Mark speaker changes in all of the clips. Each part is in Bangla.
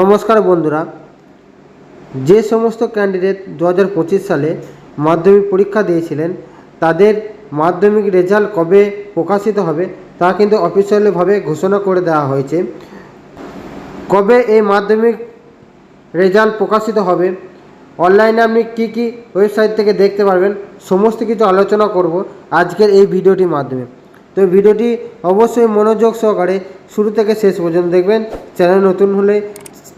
Speaker 1: নমস্কার বন্ধুরা, যে সমস্ত ক্যান্ডিডেট দু হাজার পঁচিশ সালে মাধ্যমিক পরীক্ষা দিয়েছিলেন, তাদের মাধ্যমিক রেজাল্ট কবে প্রকাশিত হবে, তা কিন্তু অফিসিয়ালিভাবে ঘোষণা করে দেওয়া হয়েছে। কবে এই মাধ্যমিক রেজাল্ট প্রকাশিত হবে অনলাইনে আপনি কী কী ওয়েবসাইট থেকে দেখতে পারবেন, সমস্ত কিছু আলোচনা করব আজকের এই ভিডিওটির মাধ্যমে। তো ভিডিওটি অবশ্যই মনোযোগ সহকারে শুরু থেকে শেষ পর্যন্ত দেখবেন, চ্যানেল নতুন হলে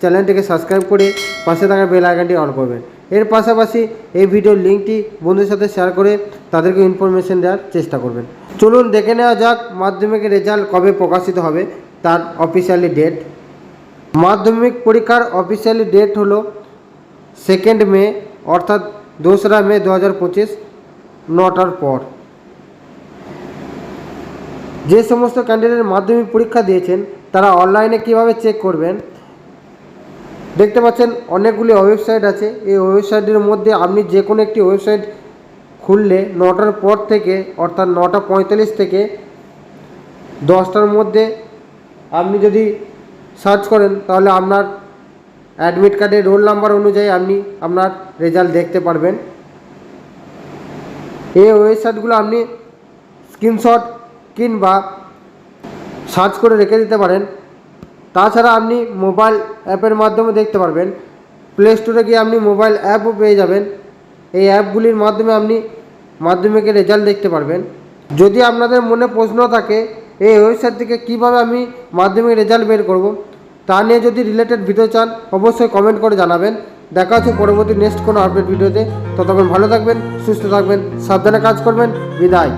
Speaker 1: চ্যানেলটিকে সাবস্ক্রাইব করে পাশে থাকা বেল আইকনটি অন করবেন। এর পাশাপাশি এই ভিডিওর লিঙ্কটি বন্ধুদের সাথে শেয়ার করে তাদেরকে ইনফরমেশন দেওয়ার চেষ্টা করবেন। চলুন দেখে নেওয়া যাক মাধ্যমিকের রেজাল্ট কবে প্রকাশিত হবে, তার অফিসিয়ালি ডেট মাধ্যমিক পরীক্ষার অফিসিয়ালি ডেট হলো সেকেন্ড মে অর্থাৎ দোসরা মে দু হাজার পঁচিশ, নটার পর। যে সমস্ত ক্যান্ডিডেট মাধ্যমিক পরীক্ষা দিয়েছেন, তারা অনলাইনে কীভাবে চেক করবেন? দেখতে পাচ্ছেন অনেকগুলি ওয়েবসাইট আছে। এই ওয়েবসাইটের মধ্যে আপনি যে কোনো একটি ওয়েবসাইট খুললে নটার পর থেকে, অর্থাৎ নটা পঁয়তাল্লিশ থেকে দশটার মধ্যে আপনি যদি সার্চ করেন, তাহলে আপনার অ্যাডমিট কার্ডের রোল নাম্বার অনুযায়ী আপনি আপনার রেজাল্ট দেখতে পারবেন। এই ওয়েবসাইটগুলো আপনি স্ক্রিনশট কিংবা সার্চ করে রেখে দিতে পারেন। তাছাড়া আপনি মোবাইল অ্যাপের মাধ্যমে দেখতে পারবেন। প্লে স্টোরে গিয়ে আপনি মোবাইল অ্যাপও পেয়ে যাবেন। এই অ্যাপগুলির মাধ্যমে আপনি মাধ্যমিকের রেজাল্ট দেখতে পারবেন। যদি আপনাদের মনে প্রশ্ন থাকে, এই ওয়েবসাইট থেকে কীভাবে আমি মাধ্যমিক রেজাল্ট বের করব, তা নিয়ে যদি রিলেটেড ভিডিও চান, অবশ্যই কমেন্ট করে জানাবেন। দেখা হচ্ছে পরবর্তী নেক্সট কোনো আপডেট ভিডিওতে ততক্ষণ ভালো থাকবেন, সুস্থ থাকবেন, সাবধানে কাজ করবেন। বিদায়।